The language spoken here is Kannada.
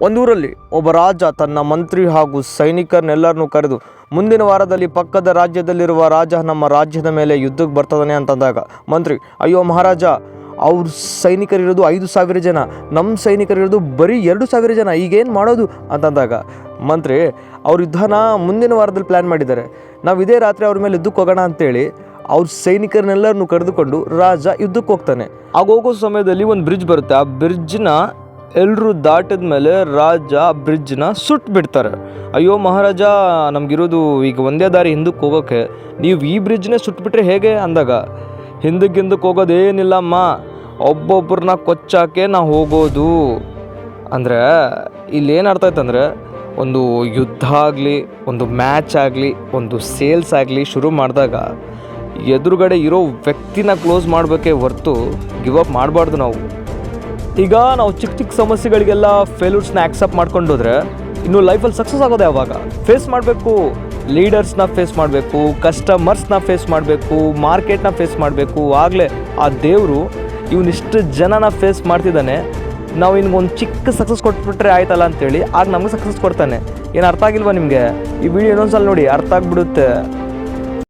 ಒಂದೂರಲ್ಲಿ ಒಬ್ಬ ರಾಜ ತನ್ನ ಮಂತ್ರಿ ಹಾಗೂ ಸೈನಿಕರನ್ನೆಲ್ಲರನ್ನೂ ಕರೆದು, ಮುಂದಿನ ವಾರದಲ್ಲಿ ಪಕ್ಕದ ರಾಜ್ಯದಲ್ಲಿರುವ ರಾಜ ನಮ್ಮ ರಾಜ್ಯದ ಮೇಲೆ ಯುದ್ಧಕ್ಕೆ ಬರ್ತದಾನೆ ಅಂತಂದಾಗ, ಮಂತ್ರಿ, ಅಯ್ಯೋ ಮಹಾರಾಜ, ಅವ್ರ ಸೈನಿಕರಿರೋದು ಐದು ಸಾವಿರ ಜನ ನಮ್ಮ ಸೈನಿಕರಿರೋದು ಬರೀ ಎರಡು ಸಾವಿರ ಜನ, ಈಗೇನು ಮಾಡೋದು? ಅಂತಂದಾಗ, ಮಂತ್ರಿ, ಅವ್ರ ಯುದ್ಧನ ಮುಂದಿನ ವಾರದಲ್ಲಿ ಪ್ಲ್ಯಾನ್ ಮಾಡಿದ್ದಾರೆ. ನಾವು ಇದೇ ರಾತ್ರಿ ಅವ್ರ ಮೇಲೆ ಯುದ್ಧಕ್ಕೆ ಹೋಗೋಣ ಅಂತೇಳಿ, ಅವ್ರ ಸೈನಿಕರನ್ನೆಲ್ಲರನ್ನು ಕರೆದುಕೊಂಡು ರಾಜ ಯುದ್ಧಕ್ಕೆ ಹೋಗ್ತಾನೆ. ಆಗ ಹೋಗೋ ಸಮಯದಲ್ಲಿ ಒಂದು ಬ್ರಿಡ್ಜ್ ಬರುತ್ತೆ. ಆ ಬ್ರಿಡ್ಜ್ನ ಎಲ್ಲರೂ ದಾಟಿದ ಮೇಲೆ ರಾಜ ಬ್ರಿಡ್ಜ್ನ ಸುಟ್ಟು ಬಿಡ್ತಾರೆ. ಅಯ್ಯೋ ಮಹಾರಾಜ, ನಮಗಿರೋದು ಈಗ ಒಂದೇ ದಾರಿ ಹಿಂದಕ್ಕೆ ಹೋಗೋಕ್ಕೆ ನೀವು ಈ ಬ್ರಿಡ್ಜ್ನೇ ಸುಟ್ಬಿಟ್ರೆ ಹೇಗೆ ಅಂದಾಗ? ಹಿಂದಕ್ಕೆ ಹಿಂದಕ್ಕೆ ಹೋಗೋದೇನಿಲ್ಲಮ್ಮ. ಒಬ್ಬೊಬ್ಬರನ್ನ ಕೊಚ್ಚಾಕೆ ನಾ ಹೋಗೋದು. ಅಂದರೆ ಇಲ್ಲಿ ಏನು ಅರ್ಥ ಆಯ್ತಂದರೆ, ಒಂದು ಯುದ್ಧ ಆಗಲಿ, ಒಂದು ಮ್ಯಾಚ್ ಆಗಲಿ, ಒಂದು ಸೇಲ್ಸ್ ಆಗಲಿ ಶುರು ಮಾಡಿದಾಗ ಎದುರುಗಡೆ ಇರೋ ವ್ಯಕ್ತಿನ ಕ್ಲೋಸ್ ಮಾಡಬೇಕೇ ಹೊರ್ತು ಗಿವ್ ಅಪ್ ಮಾಡಬಾರ್ದು ನಾವು. ಈಗ ನಾವು ಚಿಕ್ಕ ಚಿಕ್ಕ ಸಮಸ್ಯೆಗಳಿಗೆಲ್ಲ ಫೇಲ್ಯೂರ್ಸ್ನ ಆಕ್ಸೆಪ್ಟ್ ಮಾಡ್ಕೊಂಡು ಹೋದ್ರೆ ಇನ್ನು ಲೈಫಲ್ಲಿ ಸಕ್ಸಸ್ ಆಗೋದೇ ಅವಾಗ ಫೇಸ್ ಮಾಡಬೇಕು ಲೀಡರ್ಸ್ನ ಫೇಸ್ ಮಾಡಬೇಕು ಕಸ್ಟಮರ್ಸ್ನ ಫೇಸ್ ಮಾಡಬೇಕು ಮಾರ್ಕೆಟ್ನ ಫೇಸ್ ಮಾಡಬೇಕು. ಆಗಲೇ ಆ ದೇವರು ಇವನಿಷ್ಟು ಜನನ ಫೇಸ್ ಮಾಡ್ತಿದ್ದಾನೆ. ನಾವು ಒಂದು ಚಿಕ್ಕ ಸಕ್ಸಸ್ ಕೊಟ್ಬಿಟ್ರೆ ಆಯ್ತಲ್ಲ ಅಂತೇಳಿ, ಆಗ ನಮಗೆ ಸಕ್ಸಸ್ ಕೊಡ್ತಾನೆ. ಏನು ಅರ್ಥ ಆಗಿಲ್ವಾ ನಿಮಗೆ? ಈ ವಿಡಿಯೋ ಇನ್ನೊಂದ್ಸಲ ನೋಡಿ, ಅರ್ಥ ಆಗಿಬಿಡುತ್ತೆ.